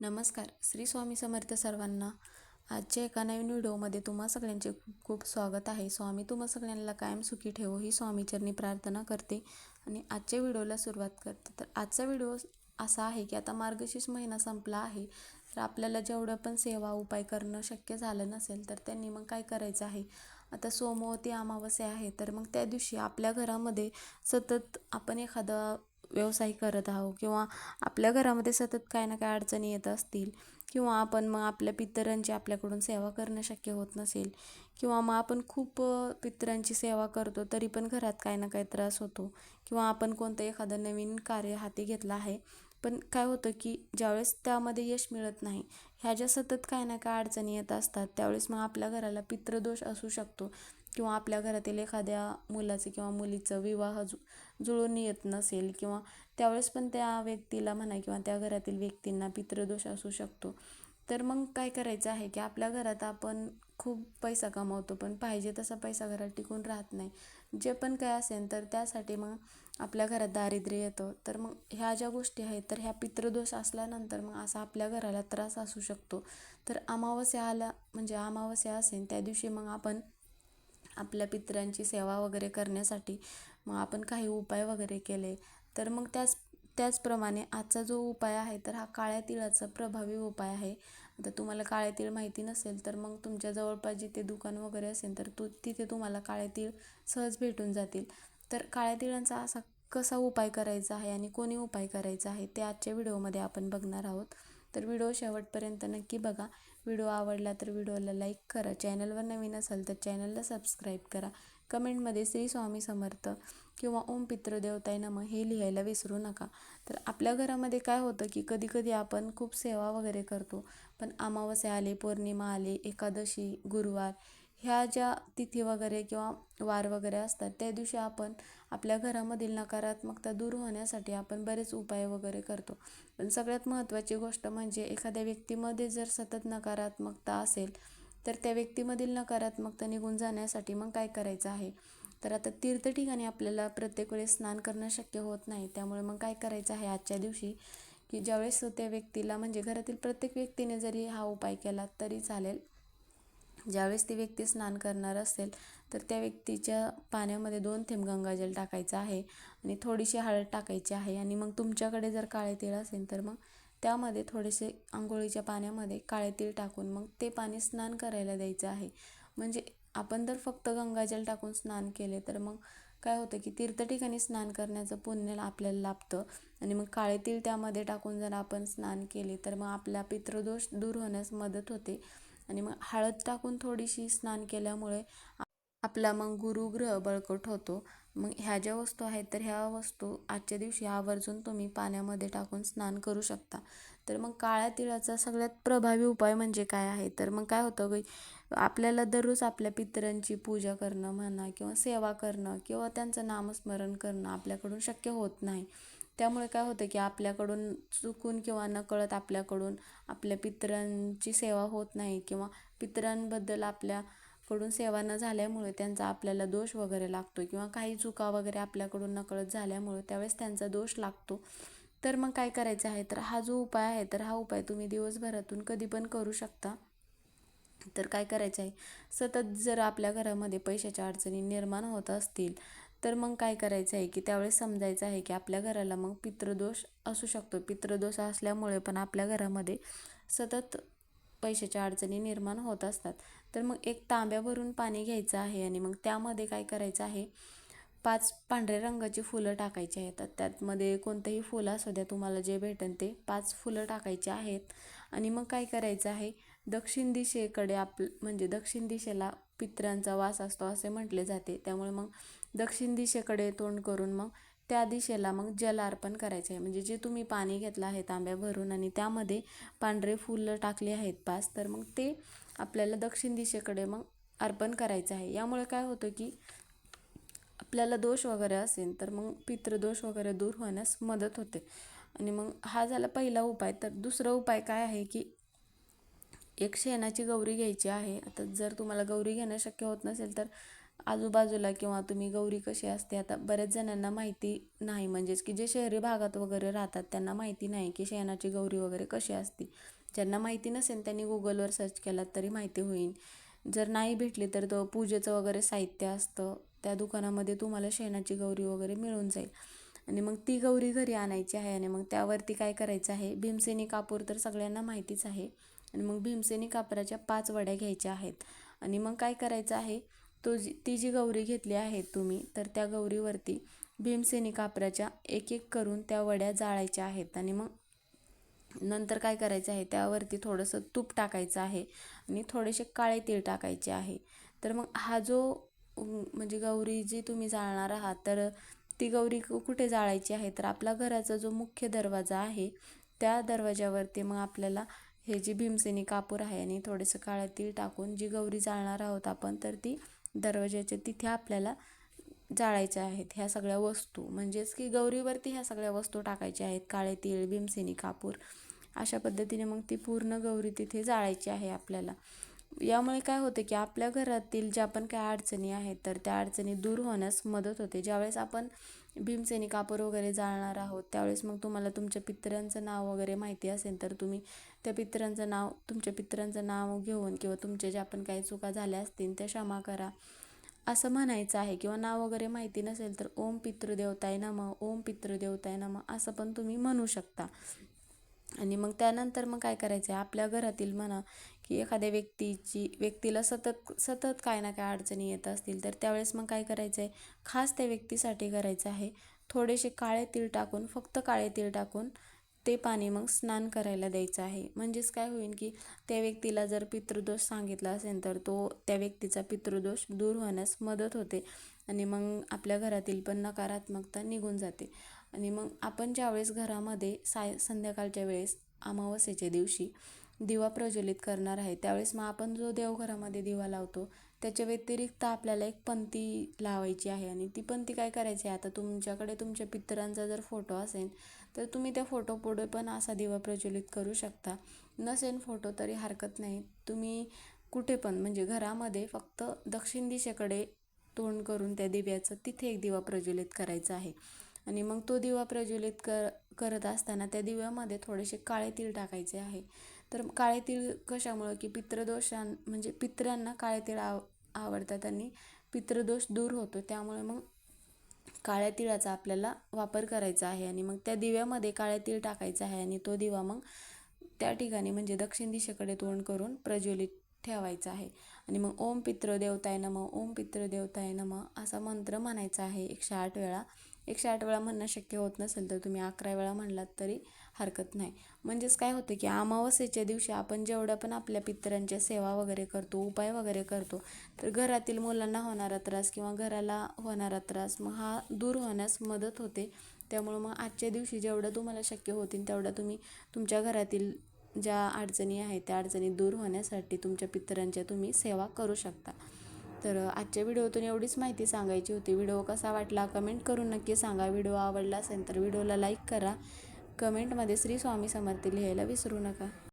नमस्कार. श्री स्वामी समर्थ सर्वांना आजच्या एका नवीन व्हिडिओमध्ये तुम्हा सगळ्यांचे खूप खूप स्वागत आहे. स्वामी तुम्हा सगळ्यांना कायम सुखी ठेवो ही स्वामीचरणी प्रार्थना करते. आणि आजच्या व्हिडिओला सुरुवात करते. तर आजचा व्हिडिओ असा आहे की आता मार्गशीर्ष महिना संपला आहे. तर आपल्याला जेवढं पण सेवा उपाय करणं शक्य झालं नसेल तर त्यांनी मग काय करायचं आहे? आता सोमवती अमावस्या आहे. तर मग त्या दिवशी आपल्या घरामध्ये सतत आपण एखादा व्यवसाय करत आहो किंवा आपल्या घरामध्ये सतत काय ना काय अडचणी येत असतील किंवा आपण मग आपल्या पितरांची आपल्याकडून सेवा करणं शक्य होत नसेल किंवा मग आपण खूप पितरांची सेवा करतो तरी पण घरात काय ना काय त्रास होतो किंवा आपण कोणतं एखादं नवीन कार्य हाती घेतलं आहे. पण काय होतं की ज्यावेळेस त्यामध्ये यश मिळत नाही ह्या ज्या सतत काय ना काय अडचणी येत असतात त्यावेळेस मग आपल्या घराला पितृदोष असू शकतो. किंवा आपल्या घरातील एखाद्या मुलाचं किंवा मुलीचं विवाह जु जुळून येत नसेल किंवा त्यावेळेस पण त्या व्यक्तीला म्हणा किंवा त्या घरातील व्यक्तींना पितृदोष असू शकतो. तर मग काय करायचं आहे की आपल्या घरात आपण खूप पैसा कमावतो पण पाहिजे तसा पैसा घरात टिकून राहत नाही. जे पण काय असेल तर त्यासाठी मग आपल्या घरात दारिद्र्य येतं. तर मग ह्या ज्या गोष्टी आहेत तर ह्या पितृदोष असल्यानंतर मग असा आपल्या घराला त्रास असू शकतो. तर अमावस्या आला म्हणजे अमावस्या असेल त्या दिवशी मग आपण आपल्या पित्रांची सेवा वगैरे करण्यासाठी मग आपण काही उपाय वगैरे केले. तर मग त्याच त्याचप्रमाणे आजचा जो उपाय आहे तर हा काळ्या तिळाचा प्रभावी उपाय आहे. आता तुम्हाला काळे तीळ माहिती नसेल तर मग तुमच्या जवळपास जिथे दुकान वगैरे असेल तर तू तिथे तुम्हाला काळे तीळ सहज भेटून जातील. तर काळ्या तिळांचा असा कसा उपाय करायचा आहे आणि कोणी उपाय करायचा आहे ते आजच्या व्हिडिओमध्ये आपण बघणार आहोत. तर व्हिडिओ शेवटपर्यंत नक्की बघा. व्हिडिओ आवडला तर व्हिडिओला लाईक करा. चॅनलवर नवीन असाल तर चॅनलला सबस्क्राईब करा. कमेंटमध्ये श्री स्वामी समर्थ किंवा ओम पितृदेवताय नम हे लिहायला विसरू नका. तर आपल्या घरामध्ये काय होतं की कधीकधी आपण खूप सेवा वगैरे करतो. पण अमावस्या आले पौर्णिमा आले एकादशी गुरुवार ह्या ज्या तिथी वगैरे किंवा वार वगैरे असतात त्या दिवशी आपण आपल्या घरामधील नकारात्मकता दूर होण्यासाठी आपण बरेच उपाय वगैरे करतो. पण सगळ्यात महत्त्वाची गोष्ट म्हणजे एखाद्या व्यक्तीमध्ये जर सतत नकारात्मकता असेल तर त्या व्यक्तीमधील नकारात्मकता निघून जाण्यासाठी मग काय करायचं आहे? तर आता तीर्थ ठिकाणी आपल्याला प्रत्येक वेळेस स्नान करणं शक्य होत नाही त्यामुळे मग काय करायचं आहे आजच्या दिवशी? की ज्यावेळेस त्या व्यक्तीला म्हणजे घरातील प्रत्येक व्यक्तीने जरी हा उपाय केला तरी चालेल. ज्यावेळेस ती व्यक्ती स्नान करणार असेल तर त्या व्यक्तीच्या पाण्यामध्ये दोन थेंब गंगाजल टाकायचं आहे आणि थोडीशी हळद टाकायची आहे. आणि मग तुमच्याकडे जर काळे तीळ असेल तर मग त्यामध्ये थोडेसे आंघोळीच्या पाण्यामध्ये काळे तीळ टाकून मग ते पाणी स्नान करायला द्यायचं आहे. म्हणजे आपण जर फक्त गंगाजल टाकून स्नान केले तर मग काय होतं की तीर्थ ठिकाणी स्नान करण्याचं पुण्य आपल्याला लाभतं. आणि मग काळे तीळ त्यामध्ये टाकून जर आपण स्नान केले तर मग आपला पितृदोष दूर होण्यास मदत होते. आणि मग हळद टाकून थोडीशी स्नान केल्यामुळे आपला मग गुरुग्रह बळकट होतो. मग ह्या ज्या वस्तू आहेत तर ह्या वस्तू आजच्या दिवशी आवर्जून तुम्ही पाण्यामध्ये टाकून स्नान करू शकता. तर मग काळ्या तिळाचा सगळ्यात प्रभावी उपाय म्हणजे काय आहे? तर मग काय होतं की आपल्याला दररोज आपल्या पितरांची पूजा करणं म्हणा किंवा सेवा करणं किंवा त्यांचं नामस्मरण करणं आपल्याकडून शक्य होत नाही. त्यामुळे काय होतं की आपल्याकडून चुकून किंवा नकळत आपल्याकडून आपल्या पितरांची सेवा होत नाही किंवा पितरांबद्दल आपल्याकडून सेवा न झाल्यामुळे त्यांचा आपल्याला दोष वगैरे लागतो किंवा काही चुका वगैरे आपल्याकडून नकळत झाल्यामुळे त्यावेळेस त्यांचा दोष लागतो. तर मग काय करायचं आहे? तर हा जो उपाय आहे तर हा उपाय तुम्ही दिवसभरातून कधी पण करू शकता. तर काय करायचं आहे? सतत जर आपल्या घरामध्ये पैशाच्या अडचणी निर्माण होत असतील तर मग काय करायचं आहे की त्यावेळेस समजायचं आहे की आपल्या घराला मग पितृदोष असू शकतो. पितृदोष असल्यामुळे पण आपल्या घरामध्ये सतत पैशाच्या अडचणी निर्माण होत असतात. तर मग एक तांब्या भरून पाणी घ्यायचं आहे आणि मग त्यामध्ये काय करायचं आहे? पाच पांढऱ्या रंगाची फुलं टाकायची आहेत. त्यातमध्ये कोणतंही फुलं असू द्या तुम्हाला जे भेटेल ते पाच फुलं टाकायचे आहेत. आणि मग काय करायचं आहे? दक्षिण दिशेकडे आप म्हणजे दक्षिण दिशेला पित्रांचा वास असतो असे म्हटले जाते. त्यामुळे मग दक्षिण दिशेकडे तोंड करून मग त्या दिशेला मग जल अर्पण करायचे. आहे म्हणजे जे तुम्ही पाणी घेतलं आहे तांब्या भरून आणि त्यामध्ये पांढरे फुलं टाकले आहेत पाच तर मग ते आपल्याला दक्षिण दिशेकडे मग अर्पण करायचं आहे. यामुळे काय होतं की आपल्याला दोष वगैरे असेल तर मग पितृदोष वगैरे दूर होण्यास मदत होते. आणि मग हा झाला पहिला उपाय. तर दुसरा उपाय काय आहे की एक शेणाची गौरी घ्यायची आहे. आता जर तुम्हाला गौरी घेणं शक्य होत नसेल तर आजूबाजूला किंवा तुम्ही गौरी कशी असते आता बऱ्याच जणांना माहिती नाही. म्हणजेच की जे शहरी भागात वगैरे राहतात त्यांना माहिती नाही की शेणाची गौरी वगैरे कशी असते. ज्यांना माहिती नसेल त्यांनी गुगलवर सर्च केलात तरी माहिती होईल. जर नाही भेटली तर तो पूजेचं वगैरे साहित्य असतं त्या दुकानामध्ये तुम्हाला शेणाची गौरी वगैरे मिळून जाईल. आणि मग ती गौरी घरी आणायची आहे आणि मग त्यावरती काय करायचं आहे भीमसेनी कापूर तर सगळ्यांना माहितीच आहे. आणि मग भीमसेनी कापराच्या पाच वड्या घ्यायच्या आहेत. आणि मग काय करायचं आहे तो जी ती जी गौरी घेतली आहे तुम्ही तर त्या गौरीवरती भीमसेनी कापराच्या एक एक करून त्या वड्या जाळायच्या आहेत. आणि मग नंतर काय करायचं आहे त्यावरती थोडंसं तूप टाकायचं आहे आणि थोडेसे काळे तीळ टाकायचे आहे. तर मग हा जो म्हणजे गौरी जी तुम्ही जाळणार आहात तर ती गौरी कुठे जाळायची आहे? तर आपला घराचा जो मुख्य दरवाजा आहे त्या दरवाजावरती मग आपल्याला हे जी भीमसेनी कापूर आहे आणि थोडंसं काळं तीळ टाकून जी गौरी जाळणार आहोत आपण तर ती दरवाज्याचे तिथे आपल्याला जाळायच्या आहेत ह्या सगळ्या वस्तू. म्हणजेच की गौरीवरती ह्या सगळ्या वस्तू टाकायच्या आहेत. काळे तीळ भीमसेनी कापूर. अशा पद्धतीने मग ती पूर्ण गौरी तिथे जाळायची आहे आपल्याला. यामुळे काय होतं की आपल्या घरातील ज्या पण काय अडचणी आहेत तर त्या अडचणी दूर होण्यास मदत होते. ज्यावेळेस आपण भीमसेनी कापूर वगैरे जाळणार आहोत त्यावेळेस मग तुम्हाला तुमच्या पितरांचं नाव वगैरे माहिती असेल तर तुम्ही त्या पितरांचं नाव तुमच्या पितरांचं नाव घेऊन किंवा तुमच्या ज्या पण काही चुका झाल्या असतील त्या क्षमा करा. असं म्हणायचं आहे. किंवा नाव वगैरे माहिती नसेल तर ओम पितृदेवताय नम ओम पितृदेवताय नम असं पण तुम्ही म्हणू शकता. आणि मग त्यानंतर मग काय करायचं आहे आपल्या घरातील म्हणा की एखाद्या व्यक्तीची व्यक्तीला सतत सतत काय ना काय अडचणी येत असतील तर त्यावेळेस मग काय करायचं आहे खास त्या व्यक्तीसाठी करायचं आहे. थोडेसे काळे तीळ टाकून फक्त काळे तीळ टाकून ते पाणी मग स्नान करायला द्यायचं आहे. म्हणजेच काय होईल की त्या व्यक्तीला जर पितृदोष सांगितला असेल तर तो त्या व्यक्तीचा पितृदोष दूर होण्यास मदत होते आणि मग आपल्या घरातील पण नकारात्मकता निघून जाते. आणि मग आपण ज्यावेळेस घरामध्ये साय संध्याकाळच्या वेळेस अमावस्येच्या दिवशी दिवा प्रज्वलित करणार आहे. त्यावेळेस मग आपण जो देवघरामध्ये दिवा लावतो त्याच्या व्यतिरिक्त आपल्याला एक पंती लावायची आहे आणि ती पंथी काय करायची आहे? आता तुमच्याकडे तुमच्या पितरांचा जर फोटो असेल तर तुम्ही त्या फोटो पुढे पण असा दिवा प्रज्वलित करू शकता. नसेल फोटो तरी हरकत नाही. तुम्ही कुठे पण म्हणजे घरामध्ये फक्त दक्षिण दिशेकडे तोंड करून त्या दिव्याचं तिथे एक दिवा प्रज्वलित करायचा आहे. आणि मग तो दिवा प्रज्वलित कर करत असताना त्या दिव्यामध्ये थोडेसे काळे तीळ टाकायचे आहे. तर काळे तीळ कशामुळं? की पितृदोषां म्हणजे पित्रांना काळे तीळ आव आवडतात आणि पितृदोष दूर होतो. त्यामुळे मग काळ्या तिळाचा आपल्याला वापर करायचा आहे आणि मग त्या दिव्यामध्ये काळ्या तीळ टाकायचा आहे आणि तो दिवा मग त्या ठिकाणी म्हणजे दक्षिण दिशेकडे तोंड करून प्रज्वलित ठेवायचा आहे. आणि मग ओम पितृ देवताय नम ओम पितृ देवताय नम असा मंत्र म्हणायचा आहे. एकशे आठ वेळा. एकशे आठ वेळा म्हणणं शक्य होत नसेल तर तुम्ही अकरा वेळा म्हणलात तरी हरकत नाही. म्हणजेच काय होतं की अमावस्येच्या दिवशी आपण जेवढ्या पण आपल्या पितरांच्या सेवा वगैरे करतो उपाय वगैरे करतो तर घरातील मुलांना होणारा त्रास किंवा घराला होणारा त्रास मग हा दूर होण्यास मदत होते. त्यामुळं मग आजच्या दिवशी जेवढं तुम्हाला शक्य होतील तेवढं तुम्ही तुमच्या घरातील ज्या अडचणी आहेत त्या अडचणी दूर होण्यासाठी तुमच्या पितरांच्या तुम्ही सेवा करू शकता. तर आजच्या व्हिडिओतून एवढीच माहिती सांगायची होती. व्हिडिओ कसा वाटला कमेंट करून नक्की सांगा. व्हिडिओ आवडला असेल तर व्हिडिओला लाईक करा. कमेंटमध्ये श्री स्वामी समर्थ लिहायला विसरू नका.